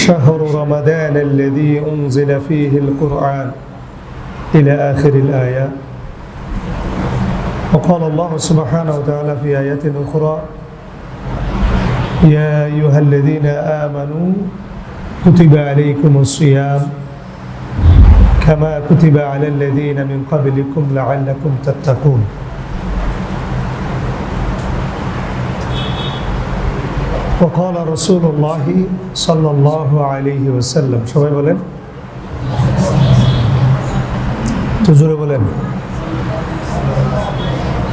شهر رمضان الذي أنزل فيه القرآن إلى آخر الآية. وقال الله سبحانه وتعالى في آيات أخرى يا أيها الذين آمنوا كتب عليكم الصيام كما كتب على الذين من قبلكم لعلكم تتقون. ওকাল রসুল্লাহি সাল্লাহ আলহি ওসাল্লাম সবাই বলেন। তো জোরে বলেন।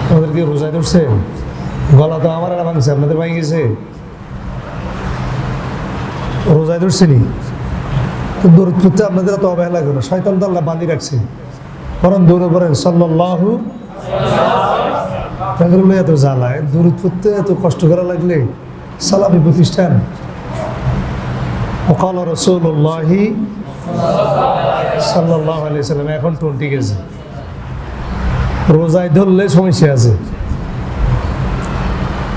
আমাদেরকে রোজায় ধরছে? গলা তো আমার আর ভাঙছে, আপনাদের ভাঙে গেছে। রোজায় ধরছেনি তো দৌড় পড়তে আপনাদের তো অবহেলা করে শয়তান তো বাঁধি রাখছে। বরং দৌড়ে বলেন সাল্লাহু তাদের এত জ্বালায় দূর পড়তে এত কষ্ট করা লাগলে সালামি প্রতিষ্ঠান ওকাল রসুল্লাহি সাল্লাহ আলি সাল্লাম এখন টোয়েন্টি গেছে রোজায় ধরলে সমস্যা আছে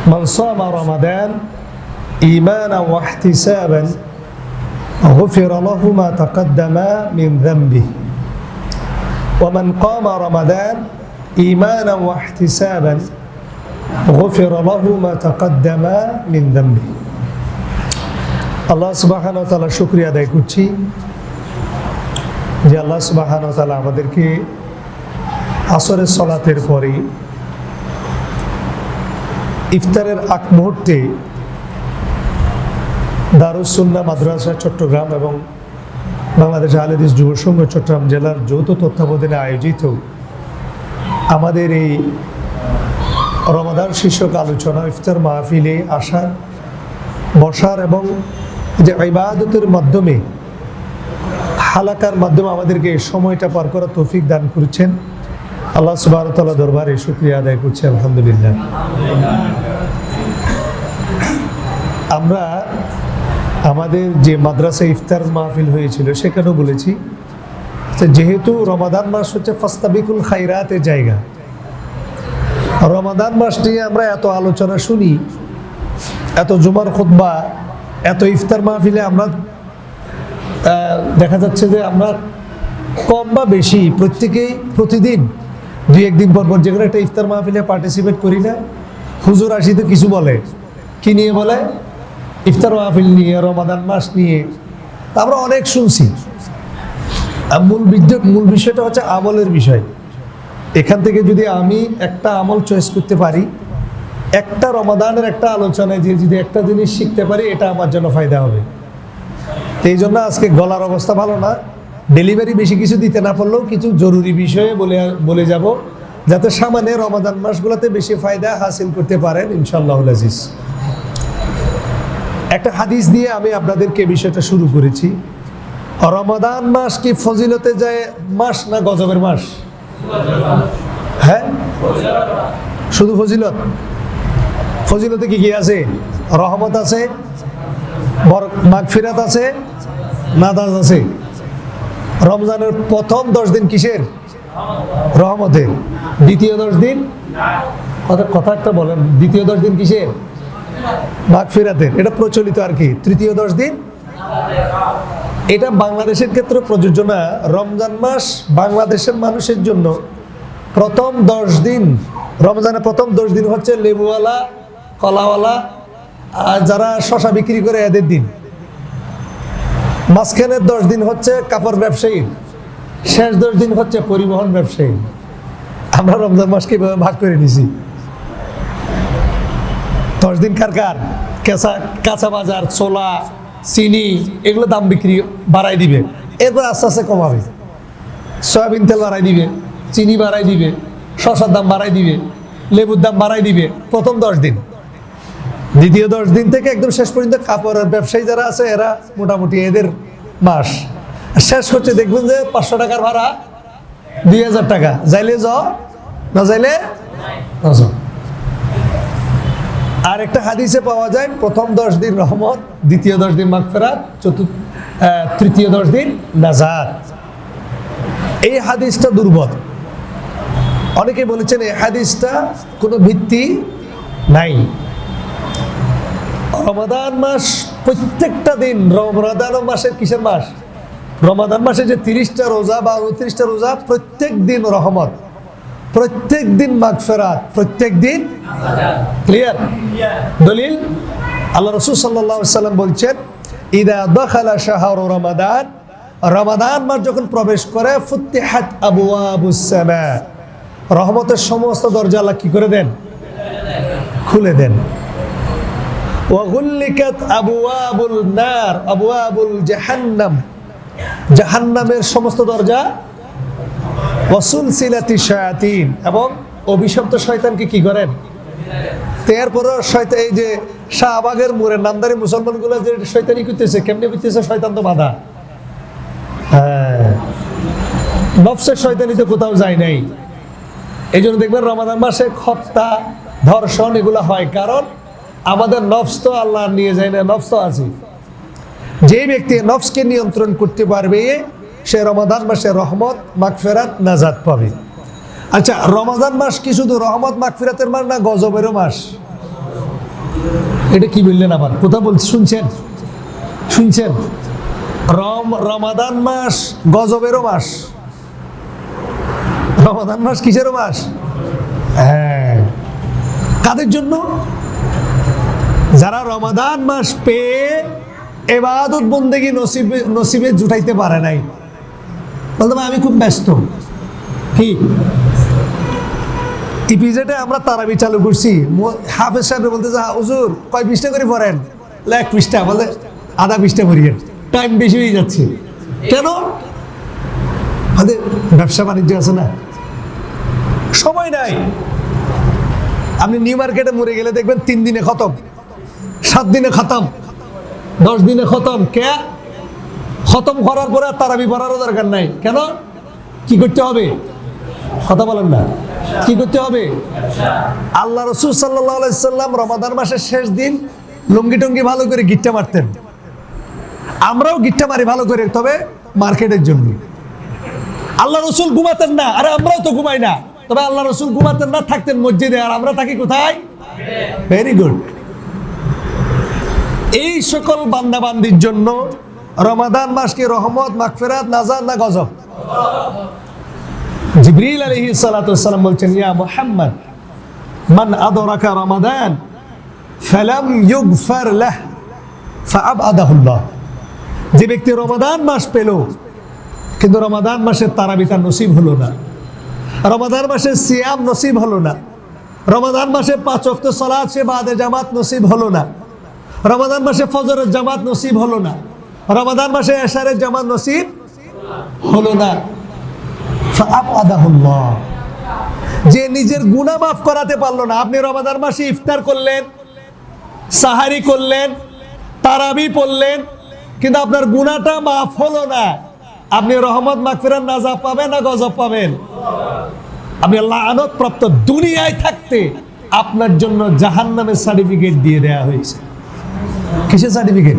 من صام رمضان إيمانا واحتسابا غفر له ما تقدم من ذنبه ومن قام رمضان إيمانا واحتسابا غفر له ما تقدم من ذنبه আল্লাহ সুবাহান তালা শুক্রিয়া আদায় করছি যে আল্লাহ সুবাহান তালা আমাদেরকে আসরের সলাতের পরে ইফতারের আগ মুহূর্তে দারুসুন্না মাদ্রাসা চট্টগ্রাম এবং বাংলাদেশ আলেদিস যুব সংঘ চট্টগ্রাম জেলার যৌথ তত্ত্বাবধানে আয়োজিত আমাদের এই রমাদান শীর্ষক আলোচনা, ইফতার মাহফিলে আসার, বসার এবং যে ইবাদতের মাধ্যমে, হালাকার মাধ্যমে আমাদেরকে সময়টা পার করার তৌফিক দান করছেন। আল্লাহ সুবাহ তাল্লাহ দরবারে শুক্রিয়া আদায় করছি, আলহামদুলিল্লাহ। আমরা আমাদের যে মাদ্রাসা ইফতার মাহফিল হয়েছিল, সেখানেও বলেছি যেহেতু রমাদান মাস হচ্ছে ফাস্তাবিকুল খাইরাতের জায়গা রমাদান মাস নিয়ে আমরা এত আলোচনা শুনি, এত জুমার খুতবা, এত ইফতার মাহফিলে আমরা দেখা যাচ্ছে যে আমরা কম বা বেশি প্রত্যেকেই প্রতিদিন দুই একদিন পর পর যে কোনো একটা ইফতার মাহফিলে পার্টিসিপেট করি না। হুজুর আসি তো কিছু বলে, কি নিয়ে বলে? ইফতার মাহফিল নিয়ে, রমাদান মাস নিয়ে, আমরা অনেক শুনছি। মূল বিদ্য- মূল বিষয়টা হচ্ছে আমলের বিষয়। এখান থেকে যদি আমি একটা আমল চয়েস করতে পারি, একটা রমাদানের একটা আলোচনায় যে যদি একটা জিনিস শিখতে পারি, এটা আমার জন্য ফায়দা হবে। এই জন্য আজকে গলার অবস্থা ভালো না। ডেলিভারি বেশি কিছু দিতে না পারলেও কিছু জরুরি বিষয়ে বলে বলে যাব, যাতে সামান্য রমাদান মাসগুলোতে বেশি ফায়দা হাসিল করতে পারেন ইনশাল্লাহ আজিজ। একটা হাদিস দিয়ে আমি আপনাদেরকে বিষয়টা শুরু করেছি। রমাদান মাস কি ফজিলতে যায় মাস না গজবের মাস? হ্যাঁ? শুধু ফজিলত? ফজিলতে কি কি আছে? রহমত আছে মাগফিরাত আছে, নাদাজ আছে। রমজানের প্রথম দশ দিন কিসের? রহমতের। দ্বিতীয় দশ দিন? কথা একটা বলেন, দ্বিতীয় দশ দিন কিসের? মাগফিরাতের। এটা প্রচলিত আর কি। তৃতীয় দশ দিন? এটা বাংলাদেশের ক্ষেত্রে প্রযোজ্য না। রমজান মাস বাংলাদেশের মানুষের জন্য প্রথম দশ দিন, রমজানের প্রথম দশ দিন হচ্ছে লেবুওয়ালা, কলাওয়ালা, আর যারা শশা বিক্রি করে এদের দিন। মাঝখানের দশ দিন হচ্ছে কাপড় ব্যবসায়ী, শেষ দশ দিন হচ্ছে পরিবহন ব্যবসায়ী। আমরা রমজান মাসকে ভাগ করে নিছি? দশ দিন কার কার? কেঁচা, কাঁচা বাজার, ছোলা চিনি, এগুলো দাম বিক্রি বাড়াই দিবে। এরপর আস্তে আস্তে কমাবে। সয়াবিন তেল বাড়াই দিবে, চিনি বাড়াই দিবে শশার দাম বাড়াই দিবে, লেবুর দাম বাড়াই দিবে, প্রথম দশ দিন। দ্বিতীয় দশ দিন থেকে একদম শেষ পর্যন্ত কাপড়ের ব্যবসায়ী যারা আছে, এরা মোটামুটি এদের মাস। শেষ হচ্ছে, দেখবেন যে পাঁচশো টাকার ভাড়া, দুই হাজার টাকা। যাইলে যাও না যাইলে না যাও আর একটা হাদিসে পাওয়া যায়, প্রথম দশ দিন রহমত, দ্বিতীয় দশ দিন মাগফেরাত, চতুর্থ তৃতীয় দশ দিন নাজাত। এই হাদিসটা দুর্বল। অনেকে বলেছেন এই হাদিসটা কোনো ভিত্তি নাই। রমাদান মাস প্রত্যেকটা দিন রমাদান মাসের কিসের মাস? রমাদান মাসে যে তিরিশটা রোজা বা উনত্রিশটা রোজা, প্রত্যেক দিন রহমত। প্রত্যেক দিন মাগফেরাত প্রত্যেক দিন ক্লিয়ার। দলিল, আল্লাহ রসুল সাল্লাহ সাল্লাম বলছেন, ইদা দখালা শাহর রমাদান রমাদান মাস যখন প্রবেশ করে, ফুত্তিহাত আবু আবুসামা রহমতের সমস্ত দরজা আল্লাহ কি করে দেন? খুলে দেন। ওয়াগুল্লিকাত আবুয়াবুল নার আবুয়াবুল জাহান্নাম, জাহান্নামের সমস্ত দরজা ওয়াসুল সিলাতি শায়াতিন। এবং অভিশপ্ত শয়তানকে কি করেন? এরপরও শয়তান এই যে শাহবাগের মোড়ে নামদারি মুসলমানগুলো যে শয়তানি করতেছে কেমনি করতেছে? শয়তান তো বাধা। হ্যাঁ। নফসের শয়তানি তো কোথাও যায় নাই। এই জন্য দেখবেন রমাদান মাসে হত্যা ধর্ষণ এগুলো হয়। কারণ আমাদের নফস তো আল্লাহ নিয়ে যায় না নফস তো আছে। যে ব্যক্তি নফসকে নিয়ন্ত্রণ করতে পারবে সে রমাদান মাসে রহমত, মাগফেরাত নাজাদ পাবে। আচ্ছা রমাদান মাস কি শুধু রহমত, মাগফিরাতের মাস না গজবেরও মাস? এটা কি বললেন আবার? কোথা বলছি শুনছেন? শুনছেন? রম রমাদান মাস গজবেরও মাস। রমাদান মাস কিসেরও মাস? হ্যাঁ। কাদের জন্য? যারা রমাদান মাস পেয়ে এবাদত বন্দেগি নসিবে নসিবে জুটাইতে পারে নাই। বলতে আমি খুব ব্যস্ত। কি? ইপিজেডে আমরা তারাবি চালু করছি। হাফেজ সাহেব বলতে যা হুজুর, কয় পৃষ্ঠা করে পড়েন? এক পৃষ্ঠা। বলে, আধা পৃষ্ঠা পড়িয়েন টাইম বেশি হয়ে যাচ্ছে। কেন? আমাদের ব্যবসা বাণিজ্য আছে না। সময় নাই। আপনি নিউ মার্কেটে মরে গেলে দেখবেন তিন দিনে খতম, সাত দিনে খতম, দশ দিনে খতম। কে? খতম করার পরে আর তারাবি পড়ারও দরকার নাই। কেন? কি করতে হবে? কথা বলেন না। কি করতে হবে? আল্লাহ রসুল সাল্লাহ সাল্লাম রমাদান মাসের শেষ দিন লুঙ্গি টঙ্গি ভালো করে গিট্টা মারতেন। আমরাও গিট্টা মারি ভালো করে, তবে মার্কেটের জন্য। আল্লাহ রসুল ঘুমাতেন না, আরে আমরাও তো ঘুমাই না। তবে আল্লাহ রসুল ঘুমাতেন না, থাকতেন মসজিদে, আর আমরা থাকি কোথায়? Very good. এই সকল বান্দাবান্দির জন্য রমাদান মাসকে রহমত, মাগফিরাত নাজার না গজব? জিবরিল আলাইহি সালাম বলছেন, ইয়া মুহাম্মদ, মান আদরাকা রমাদান, ফালাম ইউগফার লাহ ফাআবআদাহুল্লাহ যে ব্যক্তি রমাদান মাস পেল, কিন্তু রমাদান মাসের তারাবিতা নসিব হলো না। রমাদান মাসের সিয়াম নসিব হলো না। রমাদান মাসে পাঁচ অক্ত সলাদ সে বাদে জামাত নসিব হলো না। রমাদান মাসে ফজরের জামাত নসিব হলো না। রমাদান মাসে এশারের জামাত নসিব হলো না। যে নিজের গুণা মাফ করাতে পারল না। আপনি রমাদান মাসে ইফতার করলেন, সাহারি করলেন, তারাবি পড়লেন, কিন্তু আপনার গুনাহটা মাফ হলো না। আপনি রহমত মাগফিরাত নাজাব পাবেন, না গজব পাবেন। আপনি লানত প্রাপ্ত দুনিয়ায় থাকতে আপনার জন্য জাহান্নামের সার্টিফিকেট দিয়ে দেয়া হয়েছে। কিসের সার্টিফিকেট?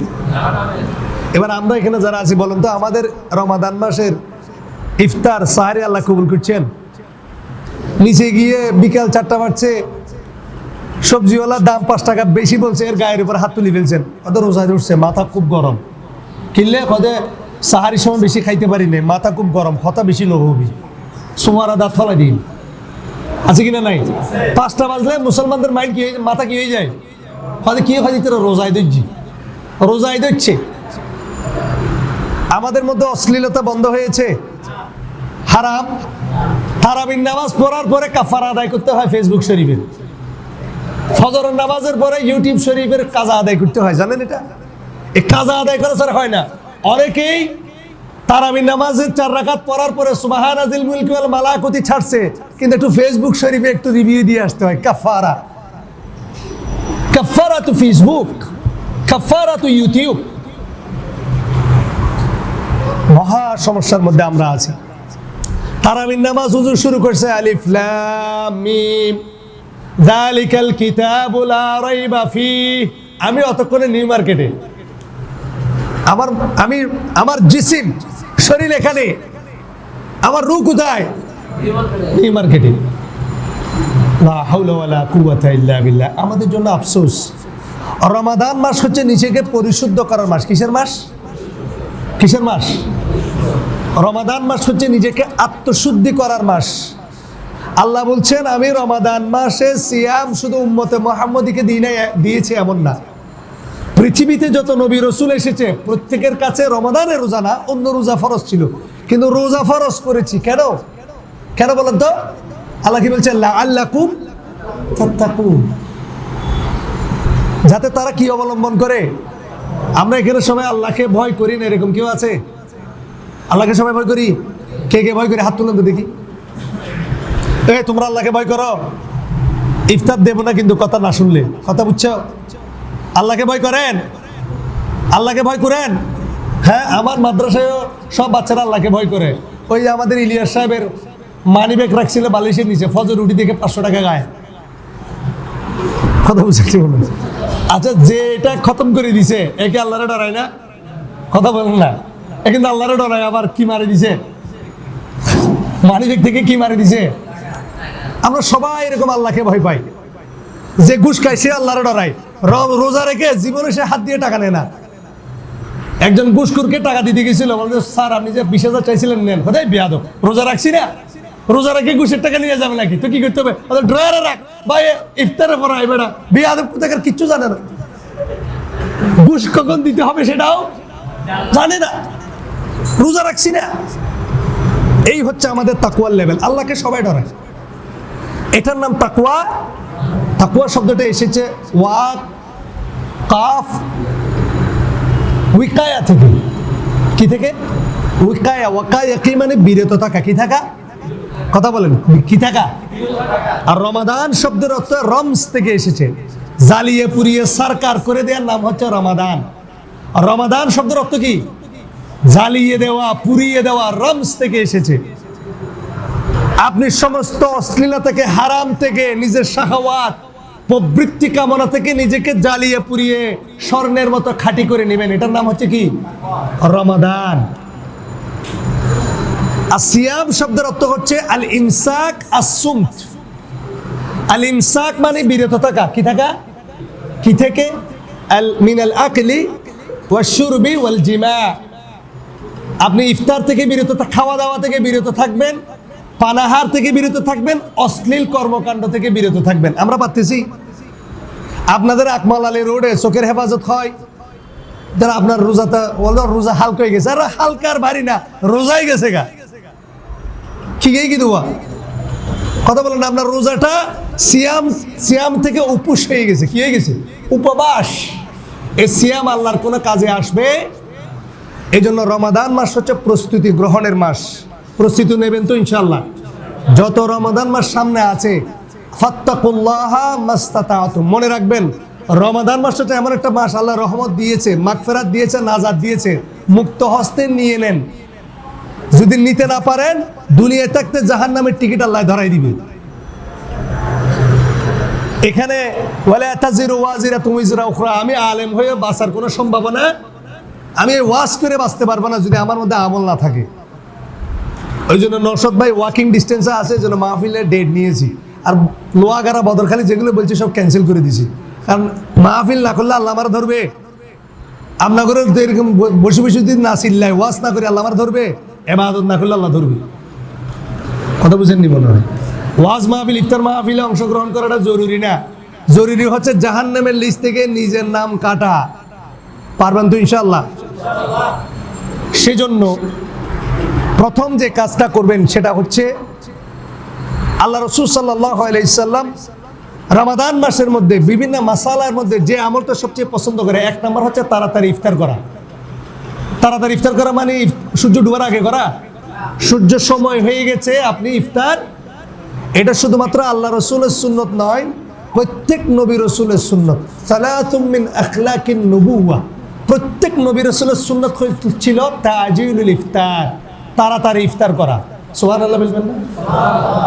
এবার আমরা এখানে যারা আছি বলুন তো, আমাদের রমাদান মাসের ইফতার সাহারি আল্লাহ কবুল করছেন। নিচে গিয়ে বিকাল চারটা বাজছে সবজিওয়ালার দাম পাঁচ টাকা বেশি বলছে, এর গায়ের উপর হাত তুলে ফেলছেন। কত রোজা উঠছে মাথা খুব গরম। কিনলে কদে সাহারির সময় বেশি খাইতে পারি না মাথা খুব গরম হতা বেশি লোভ। সোমারা দাঁত ফলাই দিন। আছে কিনা নাই? পাঁচটা বাজলে মুসলমানদের মাইন্ড কি মাথা কি হয়ে যায়? হয়তো কি হয় তোরা রোজায় দিচ্ছি রোজায় দিচ্ছে আমাদের মধ্যে অশ্লীলতা বন্ধ হয়েছে। হারাম। তারাবিন নামাজ পড়ার পরে কাফারা আদায় করতে হয় ফেসবুক শরীফের ফজরের নামাজের পরে ইউটিউব শরীফের কাজা আদায় করতে হয়, জানেন এটা? এই কাজা আদায় করা ছাড়া হয় না। অনেকেই তারাবি নামাজের চার রাকাত পড়ার পরে সুবাহান আজিল মুলকি ওয়াল মালাকুতি ছাড়ছে, কিন্তু একটু ফেসবুক শরীফে একটু রিভিউ দিয়ে আসতে হয়, কাফারা। কাফারা তো ফেসবুক কাফারা তো ইউটিউব মহা সমস্যার মধ্যে আমরা আছি। তারাবিন নামাজ হুজুর শুরু করছে, আলিফ মিম। যালিকাল কিতাবু লা রাইবা ফিহ। আমি অতক্ষণে নিউ মার্কেটে। আমার, আমি, আমার জিসিম শরীর এখানে। আমার রু কোথায়? নিউ মার্কেটে। আমাদের জন্য আফসোস। রমাদান মাস হচ্ছে নিজেকে পরিশুদ্ধ করার মাস। কিসের মাস? কিসের মাস? রমাদান মাস হচ্ছে নিজেকে আত্মশুদ্ধি করার মাস। আল্লাহ বলছেন, আমি রমাদান মাসে সিয়াম শুধু উম্মতে মোহাম্মদীকে দিই দিয়েছি এমন না। পৃথিবীতে যত নবী রসুল এসেছে, প্রত্যেকের কাছে রমাদানের রোজা না, অন্য রোজা ফরজ ছিল। কিন্তু রোজা ফরজ করেছি। কেন? কেন বলেন তো? আল্লাহ কি বলছে যাতে তারা কি অবলম্বন করে? আমরা এখানে সবাই আল্লাহকে ভয় করি না, এরকম কেউ আছে? আল্লাহকে সবাই ভয় করি? কে কে ভয় করি? হাত তুলেন তো দেখি। এ, তোমরা আল্লাহকে ভয় করো? ইফতার দেবো না কিন্তু কথা না শুনলে। কথা বুঝছ? আল্লাহকে ভয় করেন? আল্লাহকে ভয় করেন? হ্যাঁ আমার মাদ্রাসায়ও সব বাচ্চারা আল্লাহকে ভয় করে। ওই আমাদের ইলিয়াস সাহেবের মানি ব্যাগ রাখছিল বালিশের নিচে, ফজর রুটি থেকে পাঁচশো টাকা গায়ে। কথা বুঝে কি বলুন। আচ্ছা যে এটা খতম করে দিছে, একে আল্লাহরে ডরায় না? কথা বলুন না। কিন্তু আল্লাহরে ডরায়, আবার কি মারে দিছে? মানি থেকে কি মারে দিছে? আমরা সবাই এরকম আল্লাহকে ভয় পাই। যে ঘুষ খায়, সে আল্লাহরে ডরায়। রোজা রেখে জীবনে সে হাত দিয়ে টাকা নেয় না। একজন ঘুষখুরকে টাকা দিতে গেছিল বলছে স্যার, আপনি যে বিশ হাজার চাইছিলেন, নেন। কোথায় বিয়াদ রোজা রাখছি না। রোজা রেখে ঘুষের টাকা নিয়ে যাবে নাকি? তো কি করতে হবে? ড্রয়ারে রাখ। ভাই ইফতারে পড়াই বেড়া বিয়াদ কোথাকার কিচ্ছু জানে না। ঘুষ কখন দিতে হবে সেটাও জানে না। রোজা রাখছি না। এই হচ্ছে আমাদের তাকুয়ার লেভেল আল্লাহকে সবাই ডরায়। এটার নাম তাকুয়া তাকুয়া শব্দটা এসেছে ওয়া কাফ, উইকায়া থেকে। কি থেকে? উইকায়া, ওয়াকায়া কি মানে বিরত থাকা? কি থাকা? কথা বলেন। কি থাকা? আর রমাদান শব্দের অর্থ রমস থেকে এসেছে। জ্বালিয়ে পুড়িয়ে সরকার করে দেওয়ার নাম হচ্ছে রমাদান। আর রমাদান শব্দের অর্থ কি? জ্বালিয়ে দেওয়া, পুড়িয়ে দেওয়া রমস থেকে এসেছে। আপনি সমস্ত অশ্লীলতা থেকে, হারাম থেকে, নিজের শাহওয়াত, প্রবৃত্তি কামনা থেকে নিজেকে জ্বালিয়ে পুড়িয়ে স্বর্ণের মতো খাঁটি করে নেবেন। এটার নাম হচ্ছে কি? রমাদান। আসিয়াম শব্দের অর্থ হচ্ছে আল ইমসাক আসুমত আল ইমসাক মানে বিরত থাকা। কি থাকা? কি থেকে? আল মিনাল আকলি ওয়াশুরবি ওয়াল জিমা আপনি ইফতার থেকে বিরত খাওয়া দাওয়া থেকে বিরত থাকবেন, পানাহার থেকে বিরত থাকবেন, অশ্লীল কর্মকাণ্ড থেকে বিরত থাকবেন। আমরা পাচ্ছি আপনাদের আকমাল আলী রোডে চোখের হেফাজত হয়। যারা আপনার রোজাটা বলো রোজা হালকা হয়ে গেছে। আর হালকার ভারী না, রোজাই গেছে গা। ঠিকই কি দেওয়া কথা বলেন আপনার রোজাটা সিয়াম সিয়াম থেকে উপোস হয়ে গেছে। কি হয়ে গেছে? উপবাস। এ সিয়াম আল্লাহর কোনো কাজে আসবে এই জন্য রমাদান মাস হচ্ছে প্রস্তুতি গ্রহণের মাস। প্রস্তুতি নেবেন তো ইনশাল্লাহ যত রমাদান মাস সামনে আছে মনে রাখবেন, রমাদান মাস হচ্ছে এমন একটা মাস, আল্লাহ রহমত দিয়েছে, মাগফেরাত দিয়েছে নাজাদ দিয়েছে। মুক্ত হস্তে নিয়ে নেন। যদি নিতে না পারেন, দুনিয়ায় থাকতে জাহান নামের টিকিট আল্লাহ ধরাই দিবে। এখানে বলে তাজিরু ওয়াজিরা তুমি জিরা উখরা। আমি আলেম হয়ে বাঁচার কোনো সম্ভাবনা আমি ওয়াজ করে বাঁচতে পারব না যদি আমার মধ্যে আমল না থাকে। ওই জন্য নরসদ ভাই ওয়াকিং ডিস্টেন্সে আছে জন্য মাহফিলের ডেট নিয়েছি। আর লোয়াগারা বদরখালি যেগুলো বলছি সব ক্যান্সেল করে দিছি। কারণ মাহফিল না করলে আল্লাহ আমার ধরবে। আপনার করে এরকম বসে বসে যদি না চিল্লায়, ওয়াজ না করে আল্লাহ আমার ধরবে। এবাদত না করলে আল্লাহ ধরবে। কথা বুঝেননি মনে হয়? ওয়াজ মাহফিল, ইফতার মাহফিলে অংশগ্রহণ করাটা জরুরি না। জরুরি হচ্ছে জাহান্নামের লিস্ট থেকে নিজের নাম কাটা। পারবেন তো ইনশাল্লাহ সেজন্য প্রথম যে কাজটা করবেন সেটা হচ্ছে আল্লাহ রসুল সাল্লাহ আলাইসাল্লাম রামাদান মাসের মধ্যে বিভিন্ন মাসালার মধ্যে যে আমলটা সবচেয়ে পছন্দ করে, এক নম্বর হচ্ছে তাড়াতাড়ি ইফতার করা। তাড়াতাড়ি ইফতার করা মানে সূর্য ডুবার আগে করা। সূর্য সময় হয়ে গেছে, আপনি ইফতার। এটা শুধুমাত্র আল্লাহ রসুলের সুন্নত নয়, প্রত্যেক নবী রসুলের সুন্নত। সালাতুমিন আখলাকিন নবুয়া প্রত্যেক নবী রসুলের সুন্নত ছিল তাজিউল ইফতার, তাড়াতাড়ি ইফতার করা। সোহান আল্লাহ বলবেন না?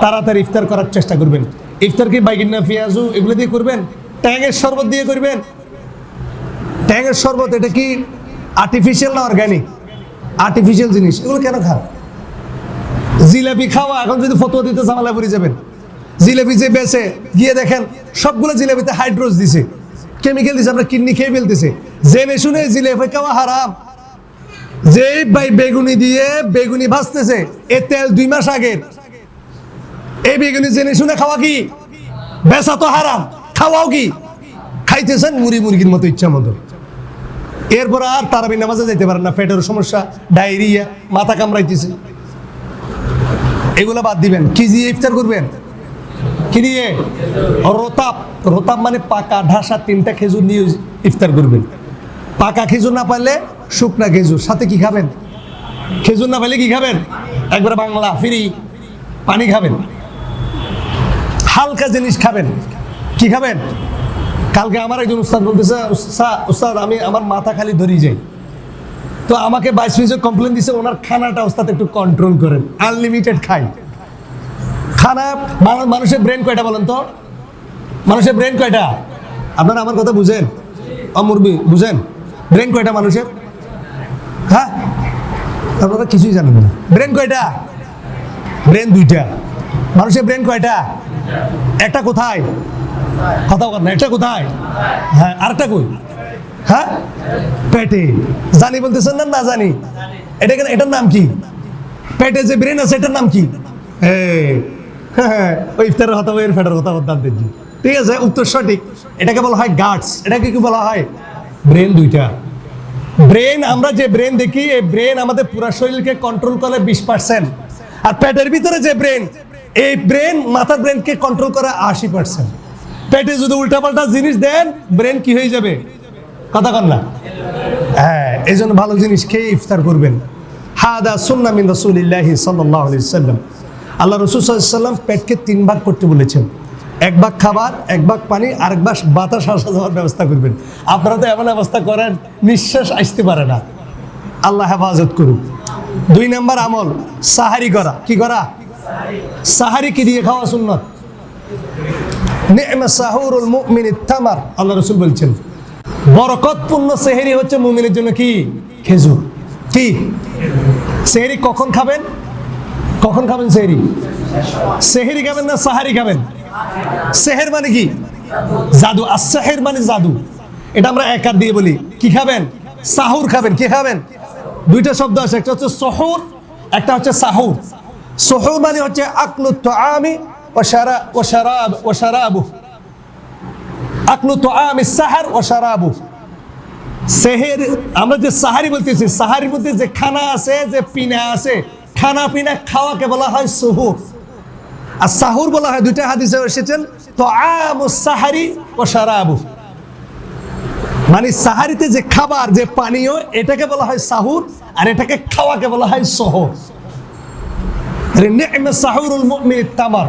তাড়াতাড়ি ইফতার করার চেষ্টা করবেন। ইফতার কি বাইকিন্না পেঁয়াজু এগুলো দিয়ে করবেন? ট্যাঙের শরবত দিয়ে করবেন? ট্যাঙের শরবত, এটা কি আর্টিফিশিয়াল না অর্গানিক আর্টিফিশিয়াল জিনিস। এগুলো কেন খান? জিলাপি খাওয়া, এখন যদি ফটো দিতে ঝামেলা পড়ে যাবেন। জিলাপি যে বেছে গিয়ে দেখেন সবগুলো জিলাপিতে হাইড্রোজ দিছে। কেমিক্যাল দিছে, আপনার কিডনি খেয়ে ফেলতেছে। জেনে শুনে জিলেপি খাওয়া হারাম। যে ভাই বেগুনি দিয়ে বেগুনি ভাজতেছে, এ তেল দুই মাস আগের। এই বেগুনি জেনে শুনে খাওয়া কি? বেচা তো হারাম, খাওয়াও কি? খাইতেছেন মুড়ি মুরগির মতো ইচ্ছা মতো। এরপর আর তারাবি নামাজে যেতে পারেন না পেটের সমস্যা, ডায়রিয়া, মাথা কামড়াইতেছে। এগুলো বাদ দিবেন, কি ইফতার করবেন? কি দিয়ে রোতাপ রোতাপ মানে পাকা ঢাসা তিনটা খেজুর নিয়ে ইফতার করবেন পাকা খেজুর না পারলে শুকনা খেজুর সাথে কি খাবেন? খেজুর না পাইলে কি খাবেন? একবার বাংলা ফিরি পানি খাবেন। হালকা জিনিস খাবেন। কি খাবেন? কালকে আমার একজন উস্তাদ বলতেছে "উস্তাদ, উস্তাদ আমি আমার মাথা খালি ধরি যাই তো আমাকে বাইশ মিনিটে কমপ্লেন দিছে ওনার খানাটা ওস্তাদ একটু কন্ট্রোল করেন। আনলিমিটেড খাই খানা মানুষের ব্রেন কয়টা বলেন তো? মানুষের ব্রেন কয়টা? আপনারা আমার কথা বুঝেন? অমুরবি বুঝেন? ব্রেন কয়টা মানুষের? হ্যাঁ? আপনারা কিছুই জানেন না। ব্রেন কয়টা? ব্রেন দুইটা। মানুষের ব্রেন কয়টা? একটা কোথায়? কথা বল না একটা কোথায়? হ্যাঁ আরেকটা কই? হ্যাঁ? পেটে। জানি বলতেছেন না না জানি। এটা এটার নাম কি? পেটে যে ব্রেন আছে এটার নাম কি? এই, হ্যাঁ, ওই ইফতারের কথা এর ফেটার কথা বলতাম দেখছি ঠিক আছে উত্তর সঠিক। এটাকে বলা হয় গার্ডস এটাকে কি বলা হয়? ব্রেন দুইটা। ব্রেন আমরা যে ব্রেন দেখি এই ব্রেন আমাদের পুরো শরীরকে কন্ট্রোল করে বিশ পার্সেন্ট আর পেটের ভিতরে যে ব্রেন এই ব্রেন মাথার ব্রেনকে কন্ট্রোল করে আশি পার্সেন্ট পেটে যদি উল্টাপাল্টা জিনিস দেন ব্রেন কি হয়ে যাবে? কথা কন না। হ্যাঁ এই জন্য ভালো জিনিস খেয়ে ইফতার করবেন। হাদা সুন্না মিন রাসূলিল্লাহি আলাইহি সাল্লাম। আল্লাহ রাসূল পেটকে তিন ভাগ করতে বলেছেন। এক ভাগ খাবার, এক ভাগ পানি আর এক ভাগ বাতাস আসা যাওয়ার ব্যবস্থা করবেন। আপনারা তো এমন অবস্থা করেন, নিঃশ্বাস আসতে পারে না। আল্লাহ হেফাজত করুক। দুই নাম্বার আমল, সাহারি করা। কি করা? সাহারি কি দিয়ে খাওয়া সুন্নত? আল্লাহ রাসূল বলছেন। বরকতপূর্ণ সেহেরি হচ্ছে মুমিনের জন্য কি? খেজুর। কি? সেহেরি কখন খাবেন? কখন খাবেন সেহেরি? সেহেরি খাবেন না সাহারি খাবেন? সেহের মানে কি? জাদু। আর মানে জাদু। এটা আমরা একার দিয়ে বলি। কি খাবেন? সাহুর খাবেন। কি খাবেন? দুইটা শব্দ আছে। একটা হচ্ছে সহুর, একটা হচ্ছে সাহুর। সহুর মানে হচ্ছে আকলু তো আমি ও সারা ও সারাব ও সারাবু আকলু তো আমি সাহার ও সারাবু সেহের, আমরা যে সাহারি বলতেছি, সাহারির মধ্যে যে খানা আছে, যে পিনা আছে খানা পিনা খাওয়াকে বলা হয় সুহুর। আর সাহুর বলা হয়, দুইটা হাদিসে এসেছেন তো সাহারি ও সারাবু মানে সাহারিতে যে খাবার, যে পানীয়, এটাকে বলা হয় সাহুর, আর এটাকে খাওয়াকে বলা হয় সহর। সাহুরুল মুমিনিত তামার।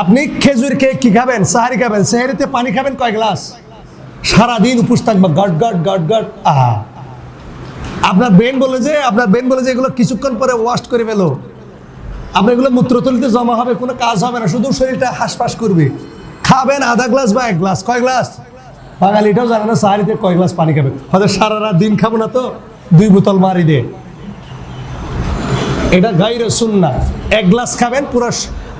আপনি খেজুর খেয়ে কি খাবেন? সাহারি খাবেন? সাহারিতে পানি খাবেন কয় গ্লাস? সারাদিন উপোস থাকবে, গট গট গট গট, আহা। আপনার ব্রেন বলে যে, আপনার ব্রেন বলে যে এগুলো কিছুক্ষণ পরে ওয়াশ করে ফেলো। আপনার এগুলো মূত্রতলিতে জমা হবে, কোনো কাজ হবে না, শুধু শরীরটা হাঁসফাঁস করবে। খাবেন আধা গ্লাস বা এক গ্লাস কয় গ্লাস বাঙালিটাও জানে না সাহারিতে কয় গ্লাস পানি খাবে। হয়তো সারা রাত দিন খাব না তো, দুই বোতল মারি দে। এটা গাইরে সুন্না এক গ্লাস খাবেন, পুরো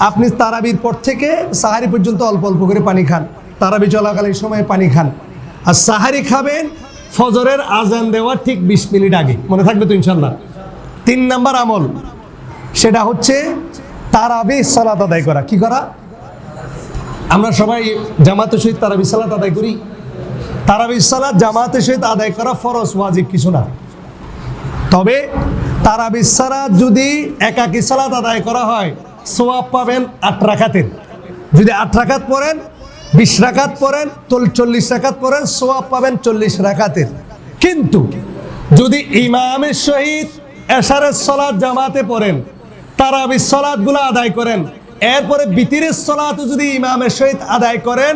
আপনি তারাবির পর থেকে সাহারি পর্যন্ত অল্প অল্প করে পানি খান। তারাবি চলাকালীন সময়ে পানি খান। আর সাহারি খাবেন ফজরের আজান দেওয়ার ঠিক বিশ মিনিট আগে। মনে থাকবে তো ইনশাল্লাহ তিন নাম্বার আমল, সেটা হচ্ছে তারাবি সালাত আদায় করা। কি করা? আমরা সবাই জামাতের সহিত তারাবি সালাত আদায় করি। তারাবি সালাত জামাতের সহিত আদায় করা ফরজ, ওয়াজিব কিছু না। তবে তারাবি সালাত যদি একাকি সালাত আদায় করা হয়, সোয়াব পাবেন আট রাকাতের। যদি আট রাকাত পড়েন বিশ রাখাত পড়েন চল্লিশ রাকাত পড়েন সোয়াব পাবেন চল্লিশ রাকাতের। কিন্তু যদি ইমামের সহিত এশারের সলাদ জামাতে পড়েন তারাবি সলাৎগুলো আদায় করেন, এরপরে বিতিরের সলাৎ যদি ইমামের সহিত আদায় করেন,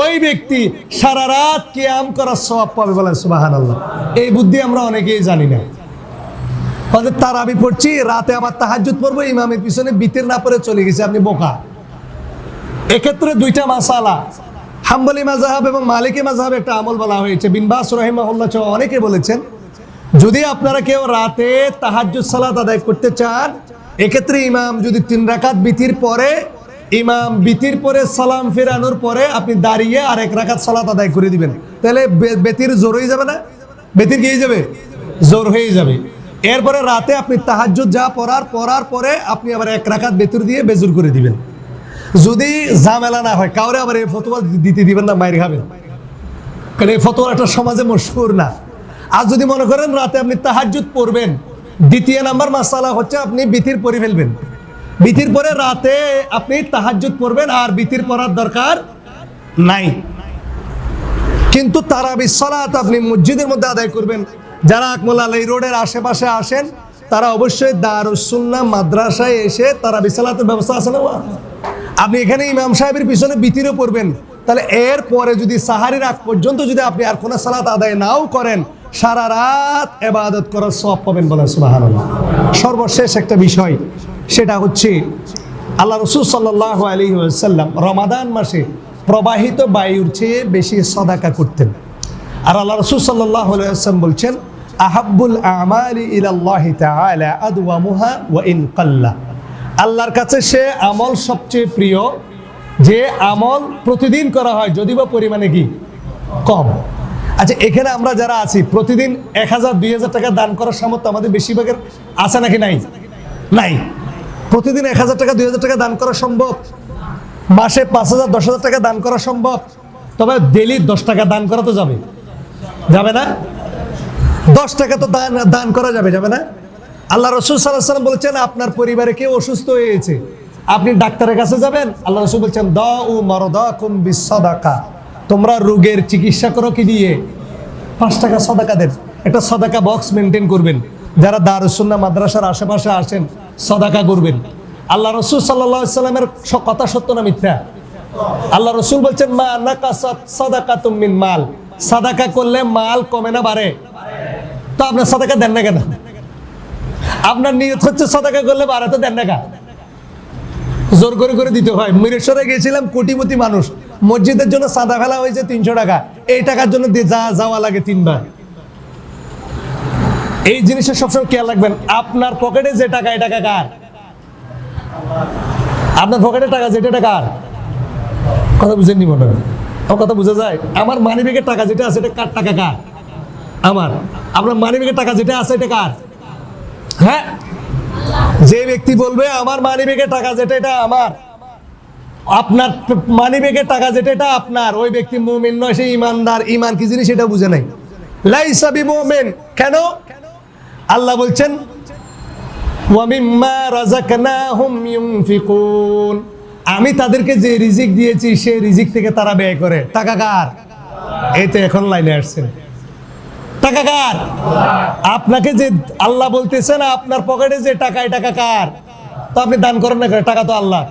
ওই ব্যক্তি সারা রাত কিয়াম করার সওয়াব পাবে বলেন সুবাহান আল্লাহ এই বুদ্ধি আমরা অনেকেই জানি না। তারাবি পড়ছি, রাতে আবার তাহাজ্জুদ পড়ব, ইমামের পিছনে বিতির না পড়ে চলে গেছে, আপনি বোকা। এক্ষেত্রে দুইটা মাসালা। হাম্বলি মাজাহাব এবং মালিকি মাজাহাব একটা আমল বলা হয়েছে। বিনবাস রহিমাহুল্লাহ সহ অনেকে বলেছেন, যদি আপনারা কেউ রাতে তাহাজ্জুদ সালাত আদায় করতে চান, এক্ষেত্রে ইমাম যদি তিন রাকাত বিতির পরে, ইমাম বিতির পরে সালাম ফেরানোর পরে আপনি দাঁড়িয়ে আর এক রাকাত সালাত আদায় করে দিবেন। তাহলে বেতির জোর হয়ে যাবে না? বেতির হয়ে যাবে? জোর হয়ে যাবে। এরপরে রাতে আপনি তাহাজ্জুদ যা পড়ার পড়ার পরে আপনি আবার এক রাকাত বেতুর দিয়ে বেজুর করে দিবেন। যদি ঝামেলা না হয়, কাউরে আবার এই ফতোয়া দিতে দিবেন না মায়ের খাবেন। কারণ এই ফতোয়া একটা সমাজে মশহুর না। আর যদি মনে করেন রাতে আপনি তাহাজ্জুদ পড়বেন, দ্বিতীয় নাম্বার মাসালা হচ্ছে আপনি বিতির পরে ফেলবেন। বিতির পরে রাতে আপনি তাহাজ্জুদ পড়বেন আর বিতির পড়ার দরকার নাই। কিন্তু তারাবি সালাত আপনি মসজিদের মধ্যে আদায় করবেন। যারা আকমল আলাই রোডের আশেপাশে আসেন, তারা অবশ্যই দারুসুন্না মাদ্রাসায় এসে তারা সালাতের ব্যবস্থা আছে না? আপনি এখানে ইমাম সাহেবের পিছনে বিতিরও পড়বেন। তাহলে এর পরে যদি সাহারির আগ পর্যন্ত যদি আপনি আর কোনো সালাত আদায় নাও করেন, সারা রাত এবাদত করার সব পাবেন বলে সুবাহান সর্বশেষ একটা বিষয়, সেটা হচ্ছে আল্লাহ রসুল সাল্লাহ আলী সাল্লাম রমাদান মাসে প্রবাহিত বায়ুর চেয়ে বেশি সদাকা করতেন। আর আল্লাহ রসুল সাল্লাহ আলাইসাল্লাম বলছেন, আহাব্বুল আমালি ইলাল্লাহি তাআলা আদওয়ামুহা ওয়া ইন কাল্লা। আল্লাহর কাছে সে আমল সবচেয়ে প্রিয়, যে আমল প্রতিদিন করা হয় যদি বা পরিমাণে কি? কম। আচ্ছা এখানে আমরা যারা আছি, প্রতিদিন এক হাজার, দুই হাজার টাকা দান করার সামর্থ্য আমাদের বেশিরভাগের আছে নাকি নাই? নাই। প্রতিদিন এক হাজার টাকা, দুই হাজার টাকা দান করা সম্ভব? মাসে পাঁচ হাজার, দশ হাজার টাকা দান করা সম্ভব? তবে ডেলি দশ টাকা দান করা তো যাবে। যাবে না? দশ টাকা তো দান দান করা যাবে যাবে না? আল্লাহ রসুল সাল্লাহ সাল্লাম বলছেন, আপনার পরিবারে কেউ অসুস্থ হয়েছে, আপনি ডাক্তারের কাছে যাবেন? আল্লাহ রসুল বলছেন দ উ মরদা কুম বিসদাকা তোমরা রোগের চিকিৎসা করো কি দিয়ে? পাঁচ টাকা সদাকা দেন। একটা সদাকা বক্স মেনটেন করবেন। যারা দারুসুন্না মাদ্রাসার আশেপাশে আসেন, সদাকা করবেন। আল্লাহ রসুল সাল্লাহ সাল্লামের কথা সত্য না মিথ্যা? আল্লাহ রসুল বলছেন, মা নাকাসাত সদাকা তুমিন মাল। সাদাকা করলে মাল কমে না, বাড়ে। তো আপনার সাদাকা দেন না কেন? আপনার নিয়ত হচ্ছে সাদাকা করলে বাড়াতে দেন না কেন জোর করে করে দিতে হয়। মিরেশ্বরে গিয়েছিলাম কোটিপতি মানুষ। মসজিদের জন্য সাদা ফেলা হয়েছে তিনশো টাকা। এই টাকার জন্য যা যাওয়া লাগে তিনবার। এই জিনিসের সবসময় খেয়াল রাখবেন। আপনার পকেটে যে টাকা, এই টাকা কার? আপনার পকেটে টাকা, যেটা টাকা কার? কথা বুঝেননি মনে হয় আমার কথা বুঝা যায়? আমার মানি ব্যাগের টাকা যেটা আছে, এটা কার টাকা কার? আমার। আপনার মানি ব্যাগের টাকা যেটা আছে, এটা কার? হ্যাঁ? যে ব্যক্তি বলবে, আমার মানি ব্যাগের টাকা যেটা, এটা আমার। আপনার মানি ব্যাগের টাকা যেটা, এটা আপনার। ওই ব্যক্তি মুমিন নয়, সে ইমানদার। ইমান কি জিনিস সেটা বুঝে নাই। লাইসা বি মুমিন। কেন? আল্লাহ বলছেন ওয়ামিম্মা রাযাকনাহুম ইউনফিকুন। আমি তাদেরকে যে রিজিক দিয়েছি সেই রিজিক থেকে তারা ব্যয় করে। টাকা কার? এই তো এখন লাইনে আসছেন। টাকা কার? আপনাকে যে আল্লাহ বলতেছেন, আপনার পকেটে যে টাকা, এই টাকা কার? তো আপনি দান করেন না টাকা তো আল্লাহ।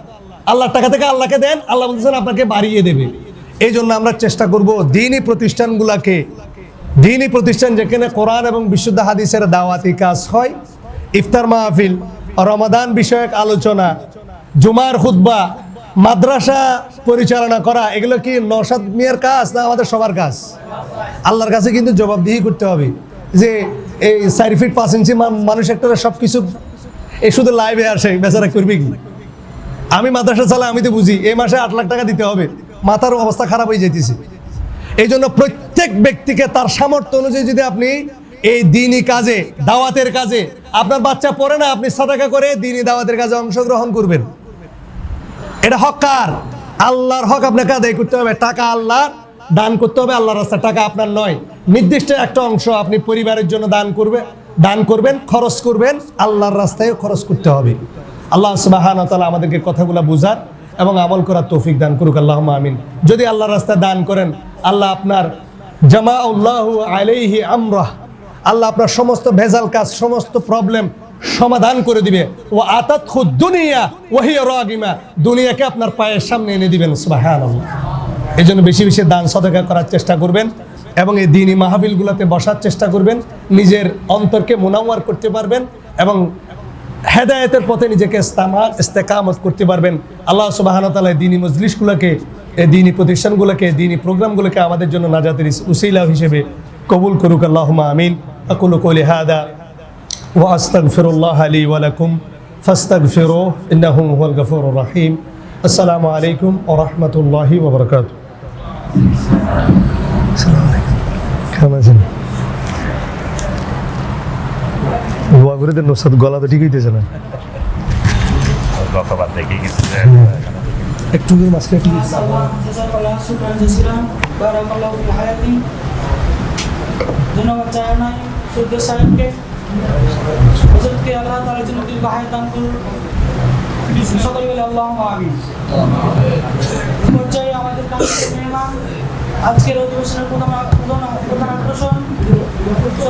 আল্লাহর টাকা থেকে আল্লাহকে দেন, আল্লাহ বলতেছেন আপনাকে বাড়িয়ে দেবে। এই জন্য আমরা চেষ্টা করব দিনই প্রতিষ্ঠানগুলাকে, দিনই প্রতিষ্ঠান যেখানে কোরআন এবং বিশুদ্ধ হাদিসের দাওয়াতি কাজ হয়। ইফতার মাহফিল, রমাদান বিষয়ক আলোচনা, জুমার খুতবা মাদ্রাসা পরিচালনা করা, এগুলো কি নসাদ মিয়ার কাজ না আমাদের সবার কাজ? আল্লাহর কাছে কিন্তু জবাবদিহি করতে হবে যে এই চারি ফিট পাঁচ ইঞ্চি মানুষ একটা সব কিছু এই শুধু লাইভে আসে, বেচারা করবে কি? আমি মাদ্রাসা চালা আমি তো বুঝি, এই মাসে আট লাখ টাকা দিতে হবে, মাথার অবস্থা খারাপ হয়ে যেতেছে এই জন্য প্রত্যেক ব্যক্তিকে তার সামর্থ্য অনুযায়ী যদি আপনি এই দিনই কাজে, দাওয়াতের কাজে, আপনার বাচ্চা পড়ে না, আপনি সাদাকা করে দিনই দাওয়াতের কাজে অংশগ্রহণ করবেন। এটা হক কার? আল্লাহর হক আপনাকে আদায় করতে হবে, টাকা আল্লাহর, দান করতে হবে, আল্লাহর রাস্তা, টাকা আপনার নয়। নির্দিষ্ট একটা অংশ আপনি পরিবারের জন্য দান করবে, দান করবেন, খরচ করবেন, আল্লাহর রাস্তায় খরচ করতে হবে। আল্লাহ সুবাহান তালা আমাদেরকে কথাগুলো বুঝার এবং আমল করার তৌফিক দান করুক আল্লাহ আমিন। যদি আল্লাহর রাস্তায় দান করেন, আল্লাহ আপনার জামা উল্লাহ আলাইহি আমরাহ, আল্লাহ আপনার সমস্ত ভেজাল কাজ, সমস্ত প্রবলেম সমাধান করে দিবে। ও আতাত দুনিয়া ওহি রাগিমা। দুনিয়াকে আপনার পায়ের সামনে এনে দিবেন, সুবহানাল্লাহ। এই জন্য বেশি বেশি দান, সদকা করার চেষ্টা করবেন এবং এই দিনই মাহফিলগুলোতে বসার চেষ্টা করবেন। নিজের অন্তরকে মুনাওয়ার করতে পারবেন এবং হেদায়েতের পথে নিজেকে ইস্তামা- ইস্তেকামত করতে পারবেন। আল্লাহ সুবাহান তালা দিনী মজলিশগুলোকে, এই দিনী প্রতিষ্ঠানগুলোকে দিনী প্রোগ্রামগুলোকে আমাদের জন্য নাজাতের উসিলা হিসেবে কবুল করুক। আল্লাহ আমিন। আকুল কলি হাদা। وأستغفر الله لي ولكم فاستغفروه إنه هو الغفور الرحيم আসসালামু আলাইকুম ও রহমতুল্লাহি ওবরকাত কেমন আছেন দোয়া করে দেন নোসাদ গলা তো ঠিক হইতেছে না গতবার দেখে গেছি যে একটু করে মাঝখানে একটু Allah jazakallah syukran jazilan barakallahu fi hayati ধন্যবাদ জানাই সূর্য সাহেবকে হুজুরকে আল্লাহ তাআলা যেন দীর্ঘ হায়াত দান করুন। সকলে বলে আল্লাহু আমিন। পর্যায়ে আমাদের কাছে মেহমান। আজকের অধিবেশনের প্রধান প্রধান আকর্ষণ।